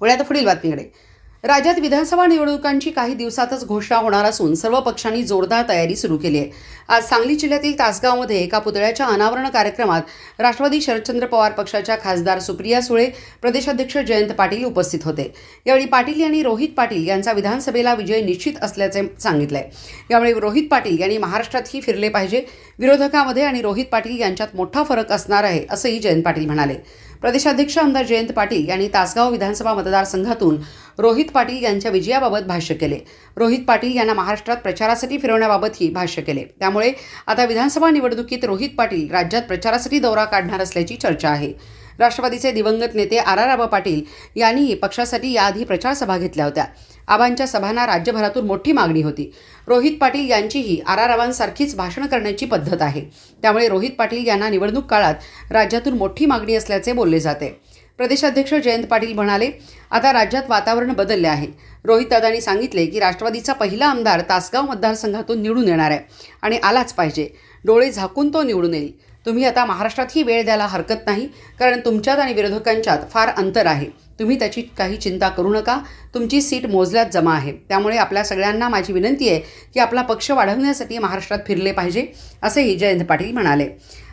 वळ्यात पुढील बातमीकडे. राज्यात विधानसभा निवडणुकांची काही दिवसातच घोषणा होणार असून सर्व पक्षांनी जोरदार तयारी सुरू केली आहे. आज सांगली जिल्ह्यातील तासगावमध्ये एका पुतळ्याच्या अनावरण कार्यक्रमात राष्ट्रवादी शरदचंद्र पवार पक्षाच्या खासदार सुप्रिया सुळे प्रदेशाध्यक्ष जयंत पाटील उपस्थित होते. यावेळी पाटील यांनी रोहित पाटील यांचा विधानसभेला विजय निश्चित असल्याचे सांगितले यावेळी रोहित पाटील यांनी महाराष्ट्रातही फिरले पाहिजे. विरोधकामध्ये आणि रोहित पाटील यांच्यात मोठा फरक असणार आहे असंही जयंत पाटील म्हणाले. प्रदेशाध्यक्ष आमदार जयंत पाटील यांनी तासगाव विधानसभा मतदारसंघातून रोहित पाटील यांच्या विजयाबाबत भाष्य केले. रोहित पाटील यांना महाराष्ट्रात प्रचारासाठी फिरवण्याबाबतही भाष्य केले. त्यामुळे आता विधानसभा निवडणुकीत रोहित पाटील राज्यात प्रचारासाठी दौरा काढणार असल्याची चर्चा आहे. राष्ट्रवादीचे दिवंगत नेते आर आर आबा पाटील यांनीही पक्षासाठी याआधी प्रचारसभा घेतल्या होत्या. आबांच्या सभांना राज्यभरातून मोठी मागणी होती. रोहित पाटील यांचीही आर आर आबांसारखीच भाषण करण्याची पद्धत आहे. त्यामुळे रोहित पाटील यांना निवडणूक काळात राज्यातून मोठी मागणी असल्याचे बोलले जाते. प्रदेशाध्यक्ष जयंत पाटील म्हणाले आता राज्यात वातावरण बदलले आहे. रोहित दादांनी सांगितले की राष्ट्रवादीचा पहिला आमदार तासगाव मतदारसंघातून निवडून येणार आहे आणि आलाच पाहिजे. डोळे झाकून तो निवडून येईल. तुम्ही आता महाराष्ट्रातही वेळ द्यायला हरकत नाही कारण तुमच्यात आणि विरोधकांच्यात फार अंतर आहे. तुम्ही त्याची काही चिंता करू नका. तुमची सीट मोजल्यात जमा आहे. त्यामुळे आपल्या सगळ्यांना माझी विनंती आहे की आपला पक्ष वाढवण्यासाठी महाराष्ट्रात फिरले पाहिजे असेही जयंत पाटील म्हणाले.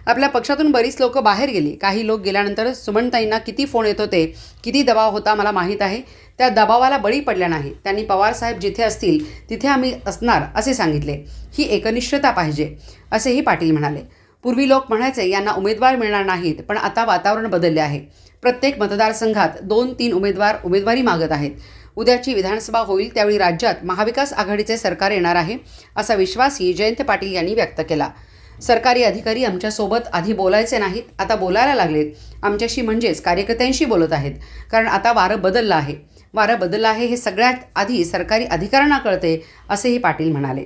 आपल्या पक्षातून बरीच लोक बाहेर गेली. काही लोक गेल्यानंतर सुमनताईंना किती फोन येत होते किती दबाव होता मला माहीत आहे. त्या दबावाला बळी पडल्या नाही. त्यांनी पवारसाहेब जिथे असतील तिथे आम्ही असणार असे सांगितले. ही एकनिष्ठता पाहिजे असेही पाटील म्हणाले. पूर्वी लोक म्हणायचे यांना उमेदवार मिळणार नाहीत पण आता वातावरण बदलले आहे. प्रत्येक मतदारसंघात दोन तीन उमेदवार उमेदवारी मागत आहेत. उद्याची विधानसभा होईल त्यावेळी राज्यात महाविकास आघाडीचे सरकार येणार आहे असा विश्वासही जयंत पाटील यांनी व्यक्त केला. सरकारी अधिकारी आमच्यासोबत आधी बोलायचे नाहीत आता बोलायला लागलेत. आमच्याशी म्हणजेच कार्यकर्त्यांशी बोलत आहेत कारण आता वारं बदललं आहे. वारं बदललं आहे हे सगळ्यात आधी सरकारी अधिकाऱ्यांना कळते असेही पाटील म्हणाले.